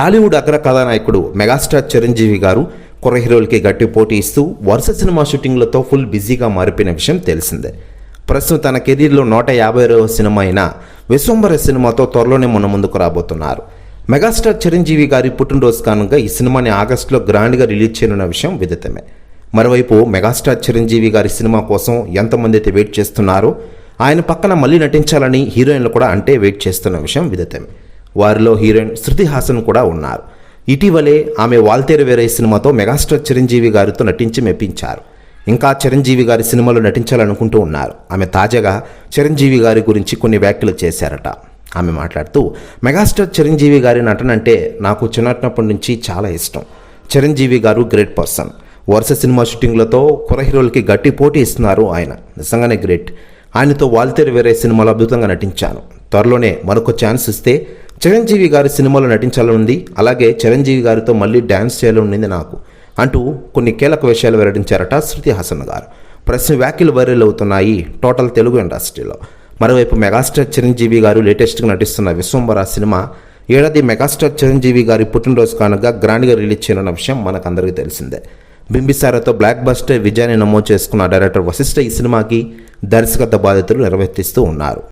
టాలీవుడ్ అగ్ర కథానాయకుడు మెగాస్టార్ చిరంజీవి గారు కుర్ర హీరోలకి గట్టి పోటీ ఇస్తూ వరుస సినిమా షూటింగ్లతో ఫుల్ బిజీగా మారిపోయిన విషయం తెలిసిందే. ప్రస్తుతం తన కెరీర్లో నూట యాభై సినిమా అయిన విశ్వంబర సినిమాతో త్వరలోనే మన ముందుకు రాబోతున్నారు. మెగాస్టార్ చిరంజీవి గారి పుట్టినరోజు కారణంగా ఈ సినిమాని ఆగస్టులో గ్రాండ్గా రిలీజ్ చేయనున్న విషయం విదితమే. మరోవైపు మెగాస్టార్ చిరంజీవి గారి సినిమా కోసం ఎంతమంది అయితే వెయిట్ చేస్తున్నారో ఆయన పక్కన మళ్ళీ నటించాలని హీరోయిన్లు కూడా అంటే వెయిట్ చేస్తున్న విషయం విదితమే. వారిలో హీరోయిన్ శృతి హాసన్ కూడా ఉన్నారు. ఇటీవలే ఆమె వాల్తేరు వేరే సినిమాతో మెగాస్టార్ చిరంజీవి గారితో నటించి మెప్పించారు. ఇంకా చిరంజీవి గారి సినిమాలో నటించాలనుకుంటూ ఉన్నారు. ఆమె తాజాగా చిరంజీవి గారి గురించి కొన్ని వ్యాఖ్యలు చేశారట. ఆమె మాట్లాడుతూ మెగాస్టార్ చిరంజీవి గారి నటన అంటే నాకు చిన్నప్పటి నుంచి చాలా ఇష్టం. Chiranjeevi garu great person. వరుస సినిమా షూటింగ్లతో కుర హీరోలకి గట్టి పోటీ ఇస్తున్నారు ఆయన. నిజంగానే గ్రేట్. ఆయనతో వాల్తేరు వేరే సినిమాలో అద్భుతంగా నటించాను. త్వరలోనే మరొక ఛాన్స్ ఇస్తే చిరంజీవి గారి సినిమాలో నటించాలనుంది. అలాగే చిరంజీవి గారితో మళ్ళీ డ్యాన్స్ చేయాలనుంది నాకు అంటూ కొన్ని కీలక విషయాలు వెల్లడించారట శృతి హాసన్ గారు. ప్రశ్న వ్యాఖ్యలు వైరల్ అవుతున్నాయి టోటల్ తెలుగు ఇండస్ట్రీలో. మరోవైపు మెగాస్టార్ చిరంజీవి గారు లేటెస్ట్గా నటిస్తున్న విశ్వంబర సినిమా ఏడాది మెగాస్టార్ చిరంజీవి గారి పుట్టినరోజు కానుక గ్రాండ్గా రిలీజ్ చేయనున్న విషయం మనకందరికీ తెలిసిందే. బింబిసారతో బ్లాక్ బస్టర్ విజయాన్ని నమోదు చేసుకున్న డైరెక్టర్ వశిష్ఠ ఈ సినిమాకి దర్శకత్వ బాధ్యతలు నిర్వర్తిస్తూ ఉన్నారు.